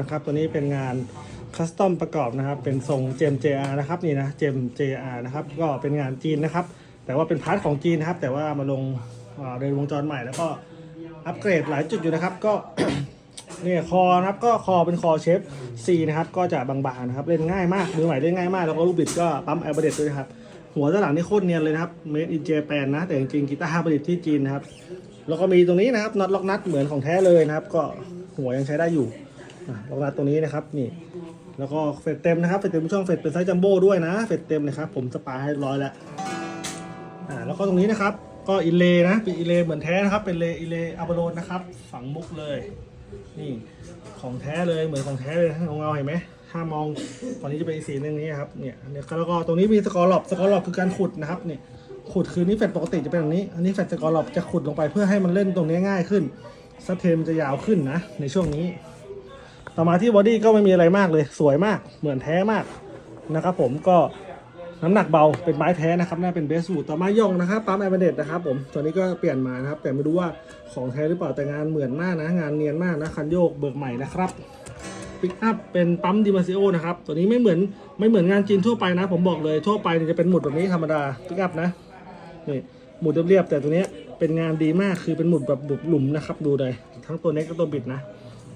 นะครับตัวนี้เป็นงานคัสตอมประกอบนะครับ เป็นทรงเจม JR นะครับนี่นะเจม JR นะครับก็เป็นงานจีนนะครับ แต่ว่าเป็นพาร์ทของจีนนะครับ แต่ว่ามาลงเดินวงจรใหม่แล้วก็อัปเกรดหลายจุดอยู่นะครับ ก็เนี่ยคอนะครับก็คอเป็นคอเชฟ C นะครับ ก็จะบางๆนะครับเล่นง่ายมากมือใหม่เล่นง่ายมากแล้วก็ลูกบิดก็ปั๊มแอร์เบเดตด้วยครับ หัวด้านหลังนี่โคตรเนียนเลยนะครับ made in Japan นะ แต่จริงๆกีตาร์ผลิตที่จีนนะครับแล้วก็มีตรงนี้นะครับน็อตล็อกนัดเหมือนของแท้เลยนะครับ ก็หัวยังใช้ได้อยู่ ล็อกนัดตรงนี้นะครับนี่ แล้วก็เฟดเต็มนะครับเฟดเต็มช่องเฟดเป็นไซส์จัมโบ้ด้วยนะเฟดเต็มนะครับผมสปาให้ร้อยแล้วอ่าแล้วก็ตรงนี้นะครับ ก็อินเลย์นะเป็นอินเลย์เหมือนแท้นะครับเป็นเลอินเลย์อัปโลนนะครับ ฝังมุกเลย นี่ของแท้เลยเหมือนของแท้เลยของเราเห็นไหมถ้ามองฝั่งนี้จะเป็นอีกสีนึงนี้ครับเนี่ยเนี่ยแล้วก็ตรงนี้มีสกอร์ลอบสกอร์ลอบคือการขุดนะครับเนี่ยขุดคือนี่แฟดปกติจะเป็นแบบนี้ อันนี้แฟดสกอร์ลอบจะขุดลงไปเพื่อให้มันเล่นตรงนี้ง่ายขึ้นสเทมจะยาวขึ้นนะในช่วงนี้ ต่อมาที่บอดี้ก็ไม่มีอะไรมากเลย สวยมากเหมือนแท้มากนะครับผมก็น้ำหนักเบาเป็นไม้แท้นะครับน่าเป็นเบสบูต่อมาย่องนะครับปั๊มแอร์เบเดตนะครับผมตัวนี้ก็เปลี่ยนมานะครับ แต่ไม่รู้ว่าของแท้หรือเปล่าแต่งานเหมือนมากนะ งานเนียนมากนะคันโยกเบิกใหม่นะครับปิกอัพเป็นปั๊มดิมาซิโอนะครับ ตัวนี้ไม่เหมือนไม่เหมือนงานจีนทั่วไปนะ ผมบอกเลยทั่วไปจะเป็นหมุดแบบนี้ธรรมดาปิกอัพนะนี่หมุดเรียบๆแต่ตัวนี้เป็นงานดีมากคือเป็นหมุดแบบหลุมนะครับ ดูเลยทั้งตัวเน็กและตัวบิดนะ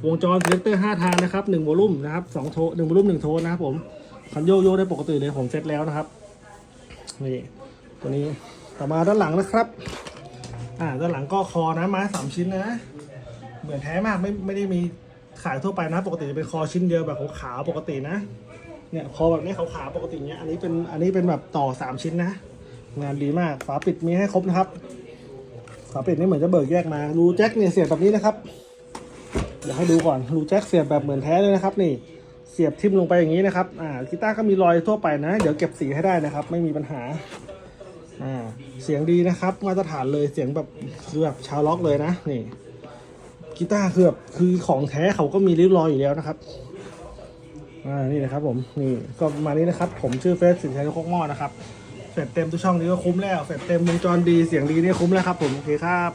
วงจรเซเลคเตอร์5ทางนะครับ1โวลุ่มนะครับ2โท1โวอลุ่ม1โทนะครับผมคันโยกโยกได้ปกติเลยผมเซตแล้วนะครับนี่ตัวนี้ต่อมาด้านหลังนะครับ อ่าด้านหลังก็คอนะไม้สามชิ้นนะ เหมือนแท้มากไม่ไม่ได้มีขายทั่วไปนะ ปกติจะเป็นคอชิ้นเดียวแบบขาวๆปกตินะเนี่ยคอแบบนี้ขาวๆปกติเนี้ยอันนี้เป็นอันนี้เป็นแบบต่อสามชิ้นนะ งานดีมากฝาปิดมีให้ครบนะครับฝาปิดนี่เหมือนจะเบิกแยกมารูแจ็คเนี่ยเสียบแบบนี้นะครับ เดี๋ยวให้ดูก่อนรูแจ็คเสียบแบบเหมือนแท้เลยนะครับ นี่เสียบทิ่มลงไปอย่างนี้นะครับอ่ากีตาร์ก็มีรอยทั่วไปนะ เดี๋ยวเก็บสีให้ได้นะครับ ไม่มีปัญหาอ่าเสียงดีนะครับ มาตรฐานเลยเสียงแบบคือแบบชาวล็อกเลยนะนี่กีตาร์คือแบบคือของแท้เขาก็มีริ้วรอยอยู่แล้วนะครับอ่านี่นะครับผมนี่ก็มานี้นะครับ ผมชื่อเฟสสินชัยโคกหม้อนะครับเฟดเต็มทุกช่องนี้ก็คุ้มแล้วเฟดเต็มวงจรดีเสียงดีนี่คุ้มแล้วครับผมโอเคครับ